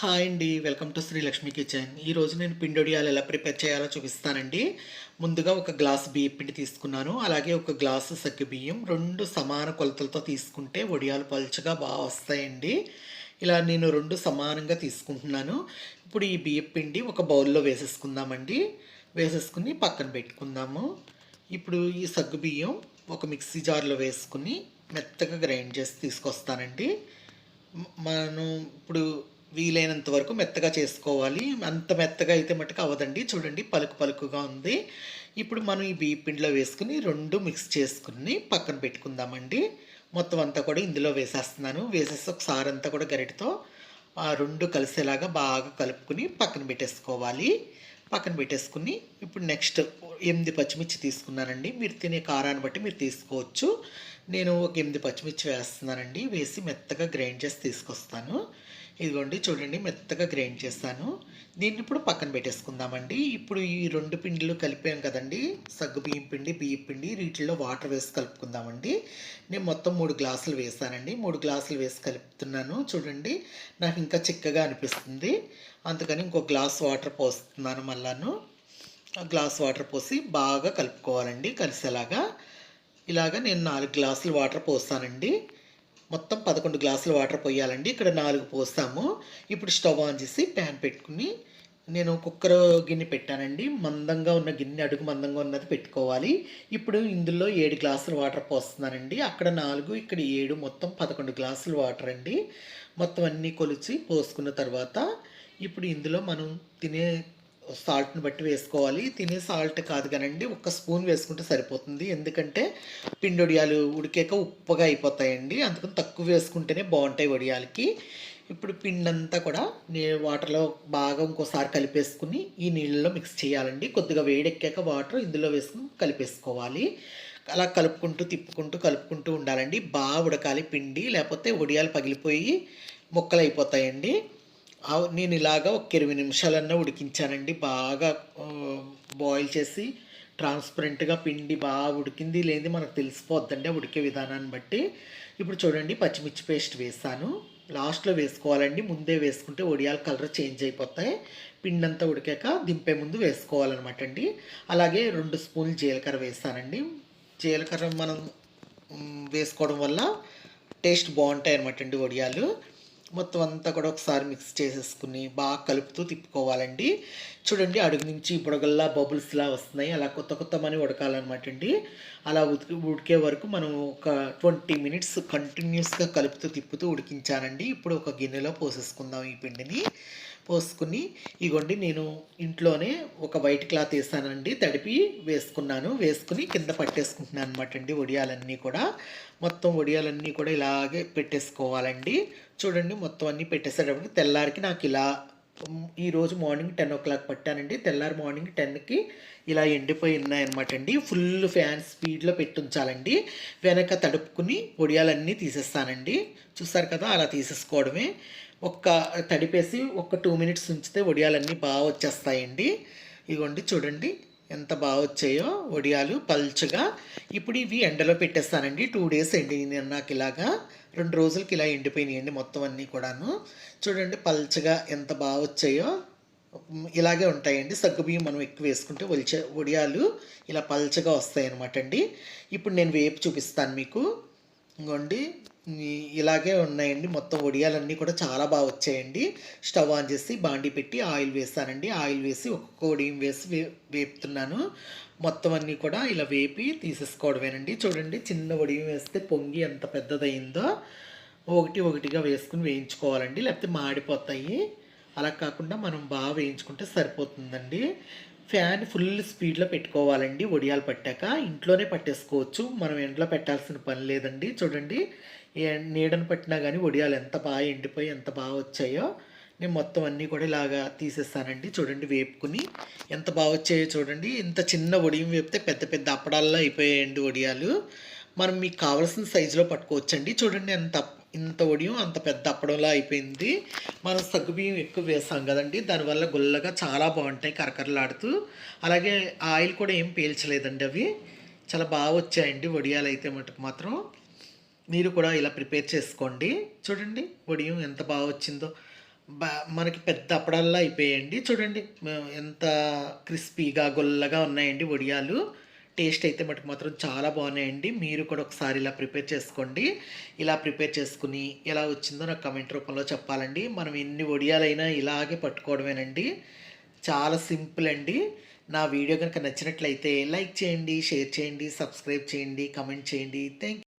Hi అండి welcome to Sri Lakshmi kitchen. ఈరోజు నేను పిండొడియాలు ఎలా ప్రిపేర్ చేయాలో చూపిస్తానండి. ముందుగా ఒక గ్లాస్ బియ్యం పిండి తీసుకున్నాను. అలాగే ఒక గ్లాసు సగ్గు బియ్యం రెండు సమాన కొలతలతో తీసుకుంటే వడియాలు పలుచగా బాగా వస్తాయండి. ఇలా నేను రెండు సమానంగా తీసుకుంటున్నాను. ఇప్పుడు ఈ బియ్యం పిండి ఒక బౌల్లో వేసేసుకుందామండి. వేసేసుకుని పక్కన పెట్టుకుందాము. ఇప్పుడు ఈ సగ్గు బియ్యం ఒక మిక్సీ జార్లో వేసుకుని మెత్తగా గ్రైండ్ చేసి తీసుకొస్తానండి. మనం ఇప్పుడు వీలైనంత వరకు మెత్తగా చేసుకోవాలి. అంత మెత్తగా అయితే మటుకు అవ్వదండి. చూడండి పలుకు పలుకుగా ఉంది. ఇప్పుడు మనం ఈ బియ్య పిండిలో వేసుకుని రెండు మిక్స్ చేసుకుని పక్కన పెట్టుకుందామండి. మొత్తం అంతా కూడా ఇందులో వేసేస్తున్నాను. వేసేసి ఒకసారి అంతా కూడా గరిటతో ఆ రెండు కలిసేలాగా బాగా కలుపుకుని పక్కన పెట్టేసుకోవాలి. పక్కన పెట్టేసుకుని ఇప్పుడు నెక్స్ట్ ఎనిమిది పచ్చిమిర్చి తీసుకున్నానండి. మీరు తినే కారాన్ని బట్టి మీరు తీసుకోవచ్చు. నేను ఒక ఎనిమిది పచ్చిమిర్చి వేస్తున్నానండి. వేసి మెత్తగా గ్రైండ్ చేసి తీసుకొస్తాను. ఇదిగోండి చూడండి మెత్తగా గ్రైండ్ చేస్తాను. దీన్ని ఇప్పుడు పక్కన పెట్టేసుకుందామండి. ఇప్పుడు ఈ రెండు పిండిలు కలిపాం కదండి. సగ్గు బియ్యం పిండి బియ్యం పిండి వీటిల్లో వాటర్ వేసి కలుపుకుందామండి. నేను మొత్తం మూడు గ్లాసులు వేసానండి. మూడు గ్లాసులు వేసి కలుపుతున్నాను. చూడండి నాకు ఇంకా చిక్కగా అనిపిస్తుంది. అందుకని ఇంకో గ్లాస్ వాటర్ పోస్తున్నాను మళ్ళాను. ఆ గ్లాస్ వాటర్ పోసి బాగా కలుపుకోవాలండి కలిసేలాగా. ఇలాగ నేను నాలుగు గ్లాసులు వాటర్ పోస్తానండి. మొత్తం పదకొండు గ్లాసులు వాటర్ పోయాలండి. ఇక్కడ నాలుగు పోస్తాము. ఇప్పుడు స్టవ్ ఆన్ చేసి ప్యాన్ పెట్టుకుని నేను కుక్కర్ గిన్నె పెట్టానండి. మందంగా ఉన్న గిన్నె అడుగు మందంగా ఉన్నది పెట్టుకోవాలి. ఇప్పుడు ఇందులో ఏడు గ్లాసులు వాటర్ పోస్తున్నానండి. అక్కడ నాలుగు ఇక్కడ ఏడు మొత్తం పదకొండు గ్లాసులు వాటర్ అండి. మొత్తం అన్నీ కొలిచి పోసుకున్న తర్వాత ఇప్పుడు ఇందులో మనం తినే సాల్ట్ని బట్టి వేసుకోవాలి. తినే సాల్ట్ కాదు కానండి ఒక స్పూన్ వేసుకుంటే సరిపోతుంది. ఎందుకంటే పిండి వడియాలు ఉడికాక ఉప్పుగా అయిపోతాయండి. అందుకని తక్కువ వేసుకుంటేనే బాగుంటాయి వడియాలకి. ఇప్పుడు పిండి అంతా కూడా నీ వాటర్లో బాగా ఇంకోసారి కలిపేసుకుని ఈ నీళ్ళలో మిక్స్ చేయాలండి. కొద్దిగా వేడెక్కాక వాటర్ ఇందులో వేసుకుని కలిపేసుకోవాలి. అలా కలుపుకుంటూ తిప్పుకుంటూ కలుపుకుంటూ ఉండాలండి. బాగా ఉడకాలి పిండి లేకపోతే వడియాలు పగిలిపోయి ముక్కలు అయిపోతాయండి నేను ఇలాగా ఒక ఇరవై నిమిషాలన్నా ఉడికించానండి. బాగా బాయిల్ చేసి ట్రాన్స్పరెంట్గా పిండి బాగా ఉడికింది. లేని మనకు తెలిసిపోద్దండి ఆ ఉడికే విధానాన్ని బట్టి. ఇప్పుడు చూడండి పచ్చిమిర్చి పేస్ట్ వేసాను. లాస్ట్లో వేసుకోవాలండి. ముందే వేసుకుంటే వడియాల కలర్ చేంజ్ అయిపోతాయి. పిండి అంతా ఉడికాక దింపే ముందు వేసుకోవాలన్నమాట అండి. అలాగే రెండు స్పూన్లు జీలకర్ర వేసానండి. జీలకర్ర మనం వేసుకోవడం వల్ల టేస్ట్ బాగుంటాయి అనమాట అండి వడియాలు మొత్తం అంతా కూడా ఒకసారి మిక్స్ చేసేసుకుని బాగా కలుపుతూ తిప్పుకోవాలండి. చూడండి అడుగు నుంచి బుడగల్లా బబుల్స్లా వస్తున్నాయి. అలా కొత్త కొత్త మని ఉడకాలన్నమాట అండి. అలా ఉడికి ఉడికే వరకు మనం ఒక ట్వంటీ మినిట్స్ కంటిన్యూస్గా కలుపుతూ తిప్పుతూ ఉడికించానండి ఇప్పుడు ఒక గిన్నెలో పోసేసుకుందాం ఈ పిండిని. పోసుకుని ఇగోండి నేను ఇంట్లోనే ఒక వైట్ క్లాత్ వేసానండి తడిపి వేసుకున్నాను. వేసుకుని కింద పట్టేసుకుంటున్నాను అనమాట అండి వడియాలన్నీ కూడా. మొత్తం వడియాలన్నీ కూడా ఇలాగే పెట్టేసుకోవాలండి. చూడండి మొత్తం అన్నీ పెట్టేసేటప్పుడు తెల్లారికి నాకు ఇలా ఈరోజు మార్నింగ్ టెన్ ఓ క్లాక్ పట్టానండి. తెల్లారి మార్నింగ్ టెన్కి ఇలా ఎండిపోయి ఉన్నాయన్నమాట అండి. ఫుల్ ఫ్యాన్ స్పీడ్లో పెట్టుంచాలండి. వెనక తడుపుకుని వడియాలన్నీ తీసేస్తానండి. చూసారు కదా అలా తీసేసుకోవడమే. ఒక్క తడిపేసి ఒక టూ మినిట్స్ ఉంచితే వడియాలన్నీ బాగా వచ్చేస్తాయండి. ఇగోండి చూడండి ఎంత బాగా వచ్చాయో వడియాలు పల్చగా. ఇప్పుడు ఇవి ఎండలో పెట్టేస్తానండి. టూ డేస్ ఎండి నాకు ఇలాగా. రెండు రోజులకి ఇలా ఎండిపోయినాయండి మొత్తం అన్నీ కూడాను. చూడండి పల్చగా ఎంత బాగా వచ్చాయో. ఇలాగే ఉంటాయండి. సగ్గుబియ్యం మనం ఎక్కువ వేసుకుంటే ఒలిచే వడియాలు ఇలా పల్చగా వస్తాయి అనమాట అండి ఇప్పుడు నేను వేపు చూపిస్తాను మీకు. ఇంకోండి ఇలాగే ఉన్నాయండి. మొత్తం వడియాలన్నీ కూడా చాలా బాగా వచ్చాయండి. స్టవ్ ఆన్ చేసి బాండి పెట్టి ఆయిల్ వేసానండి ఆయిల్ వేసి ఒక్కొక్క వడియం వేసి వే వేపుతున్నాను. మొత్తం అన్నీ కూడా ఇలా వేపి తీసేసుకోవడమేనండి. చూడండి చిన్న వడియం వేస్తే పొంగి ఎంత పెద్దదయిందో ఒకటి ఒకటిగా వేసుకుని వేయించుకోవాలండి. లేకపోతే మాడిపోతాయి. అలా కాకుండా మనం బాగా వేయించుకుంటే సరిపోతుందండి. ఫ్యాన్ ఫుల్ స్పీడ్లో పెట్టుకోవాలండి వడియాలు పట్టాక. ఇంట్లోనే పట్టేసుకోవచ్చు. మనం ఎండలో పెట్టాల్సిన పని లేదండి. చూడండి నీడను పట్టినా కానీ వడియాలు ఎంత బాగా ఎండిపోయి ఎంత బాగా వచ్చాయో నేను మొత్తం అన్నీ కూడా ఇలాగా తీసేస్తానండి. చూడండి వేపుకుని ఎంత బాగా వచ్చాయో చూడండి. ఇంత చిన్న వడియం వేపితే పెద్ద పెద్ద అప్పడాల్లో అయిపోయాయండి వడియాలు మనం మీకు కావాల్సిన సైజులో పట్టుకోవచ్చండి. చూడండి ఎంత అప్- ఇంత వడియం అంత పెద్ద అప్పడంలా అయిపోయింది. మనం సగ్గుబియ్యం ఎక్కువ వేసాం కదండి. దానివల్ల గుల్లగా చాలా బాగుంటాయి కరకరలాడుతూ. అలాగే ఆయిల్ కూడా ఏం పీల్చలేదండి అవి. చాలా బాగా వచ్చాయండి వడియాలు అయితే మటుకు మాత్రం. మీరు కూడా ఇలా ప్రిపేర్ చేసుకోండి చూడండి వడియం ఎంత బాగా వచ్చిందో బా మనకి పెద్ద అప్పడాల్లా అయిపోయాయండి. చూడండి ఎంత క్రిస్పీగా, గుల్లగా ఉన్నాయండి వడియాలు. టేస్ట్ అయితే మటుకు మాత్రం చాలా బాగున్నాయండి. మీరు కూడా ఒకసారి ఇలా ప్రిపేర్ చేసుకోండి. ఇలా ప్రిపేర్ చేసుకుని ఎలా వచ్చిందో నాకు కమెంట్ రూపంలో చెప్పాలండి. మనం ఎన్ని వడియాలైనా ఇలాగే పట్టుకోవడమేనండి. చాలా సింపుల్ అండి. నా వీడియో కనుక నచ్చినట్లయితే లైక్ చేయండి, షేర్ చేయండి, సబ్స్క్రైబ్ చేయండి, కామెంట్ చేయండి. థ్యాంక్